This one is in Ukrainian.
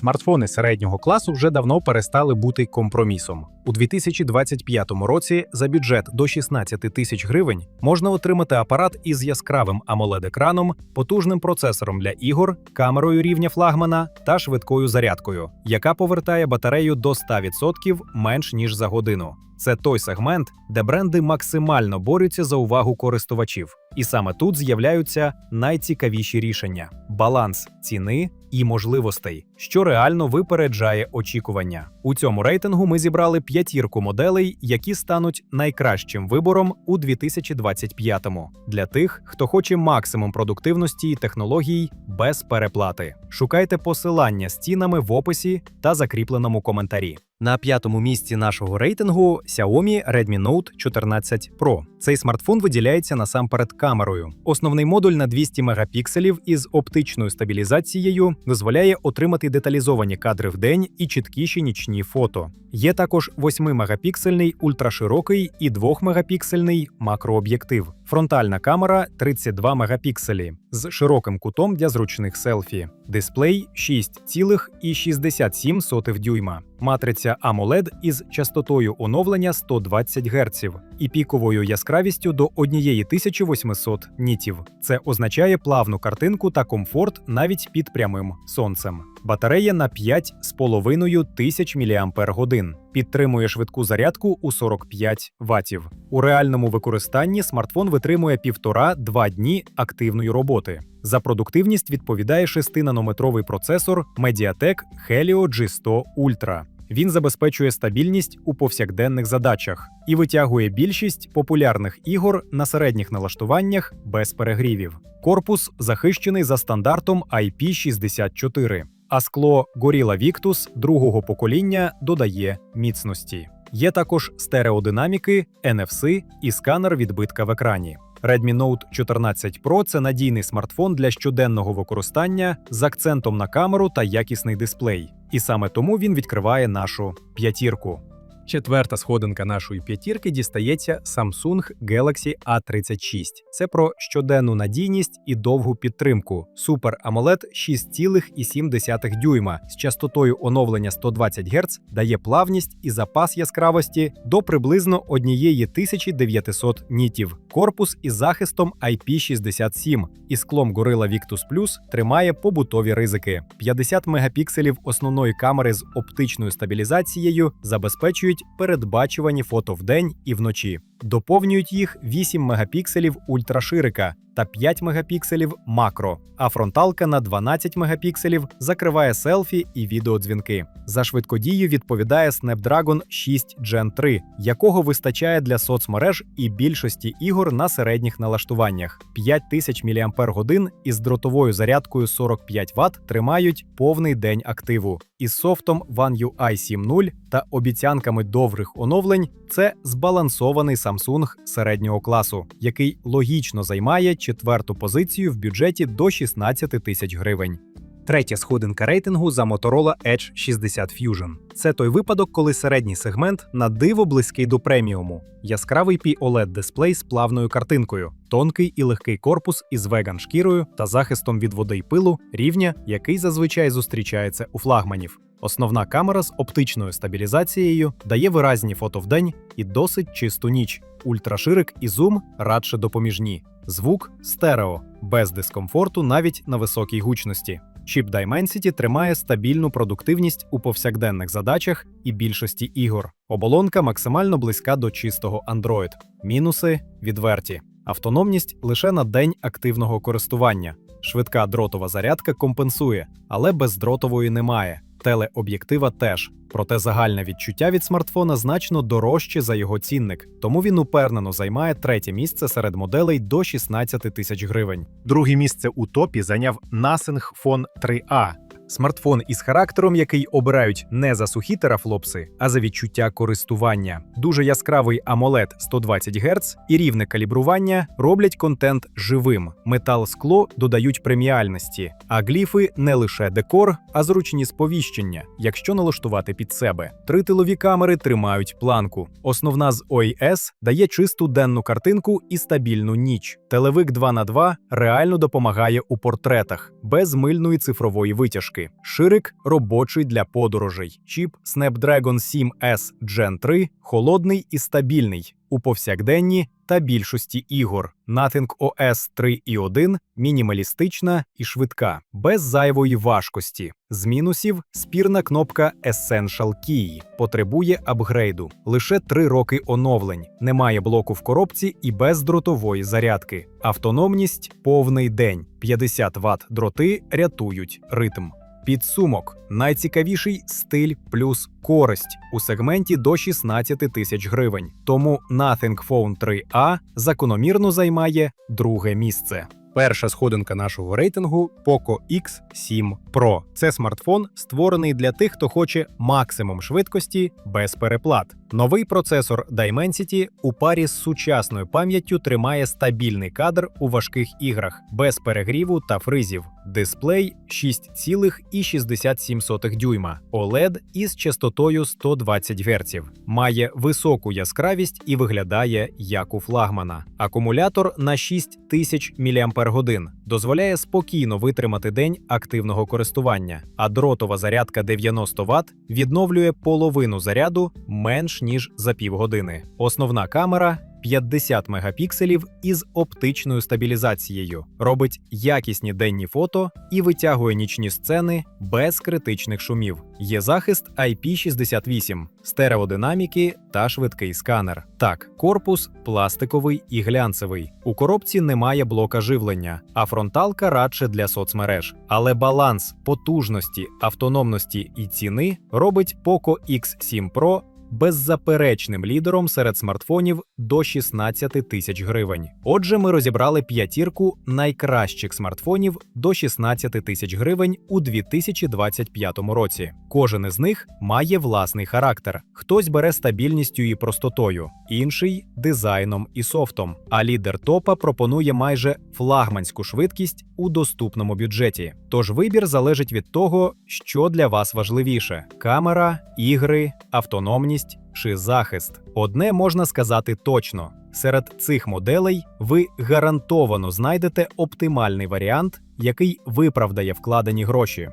смартфони середнього класу вже давно перестали бути компромісом. У 2025 році за бюджет до 16 тисяч гривень можна отримати апарат із яскравим amoled екраном потужним процесором для ігор, камерою рівня флагмана та швидкою зарядкою, яка повертає батарею до 100% менш ніж за годину. Це той сегмент, де бренди максимально борються за увагу користувачів. І саме тут з'являються найцікавіші рішення: баланс ціни і можливостей, що реально випереджає очікування. У цьому рейтингу ми зібрали п'ятірку моделей, які стануть найкращим вибором у 2025-му для тих, хто хоче максимум продуктивності і технологій без переплати. Шукайте посилання з цінами в описі та закріпленому коментарі. На п'ятому місці нашого рейтингу Xiaomi Redmi Note 14 Pro. Цей смартфон виділяється насамперед камерою. Основний модуль на 200 мегапікселів із оптичною стабілізацією дозволяє отримати деталізовані кадри в день і чіткіші нічні фото. Є також 8-мегапіксельний ультраширокий і 2-мегапіксельний макрооб'єктив. Фронтальна камера 32 мегапікселі з широким кутом для зручних селфі. Дисплей 6,67 дюйма. Матриця AMOLED із частотою оновлення 120 Гц і піковою яскравістю до 1800 нітів. Це означає плавну картинку та комфорт навіть під прямим сонцем. Батарея на 5,5 тисяч мАч. Підтримує швидку зарядку у 45 Вт. У реальному використанні смартфон витримує 1,5-2 дні активної роботи. За продуктивність відповідає 6-нанометровий процесор Mediatek Helio G100 Ultra. Він забезпечує стабільність у повсякденних задачах і витягує більшість популярних ігор на середніх налаштуваннях без перегрівів. Корпус захищений за стандартом IP64, а скло Gorilla Victus другого покоління додає міцності. Є також стереодинаміки, NFC і сканер відбитка в екрані. Redmi Note 14 Pro – це надійний смартфон для щоденного використання з акцентом на камеру та якісний дисплей. І саме тому він відкриває нашу п'ятірку. Четверта сходинка нашої п'ятірки дістається Samsung Galaxy A36. Це про щоденну надійність і довгу підтримку. Супер AMOLED 6,7 дюйма з частотою оновлення 120 Гц дає плавність і запас яскравості до приблизно 1900 нітів. Корпус із захистом IP67 і склом Gorilla Victus Plus тримає побутові ризики. 50 мегапікселів основної камери з оптичною стабілізацією забезпечують передбачувані фото вдень і вночі. Доповнюють їх 8 мегапікселів ультраширика та 5 мегапікселів макро, а фронталка на 12 мегапікселів закриває селфі і відеодзвінки. За швидкодію відповідає Snapdragon 6 Gen 3, якого вистачає для соцмереж і більшості ігор на середніх налаштуваннях. 5000 мАч із дротовою зарядкою 45 Вт тримають повний день активу. Із софтом One UI 7.0 та обіцянками довгих оновлень це збалансований Samsung середнього класу, який логічно займає четверту позицію в бюджеті до 16 тисяч гривень. Третя сходинка рейтингу за Motorola Edge 60 Fusion. Це той випадок, коли середній сегмент на диво близький до преміуму. Яскравий POLED дисплей з плавною картинкою, тонкий і легкий корпус із веган шкірою та захистом від води й пилу, рівня, який зазвичай зустрічається у флагманів. Основна камера з оптичною стабілізацією дає виразні фото вдень і досить чисту ніч. Ультраширик і зум радше допоміжні. Звук стерео, без дискомфорту навіть на високій гучності. Chip Dimensity тримає стабільну продуктивність у повсякденних задачах і більшості ігор. Оболонка максимально близька до чистого Android. Мінуси відверті. Автономність лише на день активного користування. Швидка дротова зарядка компенсує, але бездротової немає. Телеоб'єктива теж. Проте загальне відчуття від смартфона значно дорожче за його цінник, тому він упевнено займає третє місце серед моделей до 16 тисяч гривень. Друге місце у топі зайняв Nothing Phone 3A. Смартфон із характером, який обирають не за сухі терафлопси, а за відчуття користування. Дуже яскравий AMOLED 120 Гц і рівне калібрування роблять контент живим. Метал скло додають преміальності, а гліфи не лише декор, а зручні сповіщення, якщо налаштувати під себе. Три тилові камери тримають планку. Основна з OIS дає чисту денну картинку і стабільну ніч. Телевик 2 на 2 реально допомагає у портретах без мильної цифрової витяжки. Фішки. Ширик робочий для подорожей. Чіп Snapdragon 7S Gen 3 холодний і стабільний у повсякденні та більшості ігор. Nothing OS 3.1 мінімалістична і швидка, без зайвої важкості. З мінусів спірна кнопка Essential Key потребує апгрейду. Лише 3 роки оновлень, немає блоку в коробці і бездротової зарядки. Автономність повний день. 50 Вт дроти рятують ритм. Підсумок найцікавіший стиль плюс користь у сегменті до 16 тисяч гривень. Тому Nothing Phone 3A закономірно займає друге місце. Перша сходинка нашого рейтингу Poco X7 Pro. Це смартфон, створений для тих, хто хоче максимум швидкості без переплат. Новий процесор Dimensity у парі з сучасною пам'яттю тримає стабільний кадр у важких іграх без перегріву та фризів. Дисплей 6,67 дюйма, OLED із частотою 120 Гц. Має високу яскравість і виглядає як у флагмана. Акумулятор на 6000 мАч дозволяє спокійно витримати день активного користування, а дротова зарядка 90 Вт відновлює половину заряду менш ніж за півгодини. Основна камера 50 мегапікселів із оптичною стабілізацією, робить якісні денні фото і витягує нічні сцени без критичних шумів. Є захист IP68, стереодинаміки та швидкий сканер. Так, корпус пластиковий і глянцевий. У коробці немає блока живлення, а фронталка радше для соцмереж. Але баланс потужності, автономності і ціни робить Poco X7 Pro беззаперечним лідером серед смартфонів до 16 тисяч гривень. Отже, ми розібрали п'ятірку найкращих смартфонів до 16 тисяч гривень у 2025 році. Кожен із них має власний характер. Хтось бере стабільністю і простотою, інший дизайном і софтом. А лідер топа пропонує майже флагманську швидкість у доступному бюджеті. Тож вибір залежить від того, що для вас важливіше: камера, ігри, автономність чи захист. Одне можна сказати точно: серед цих моделей ви гарантовано знайдете оптимальний варіант, який виправдає вкладені гроші.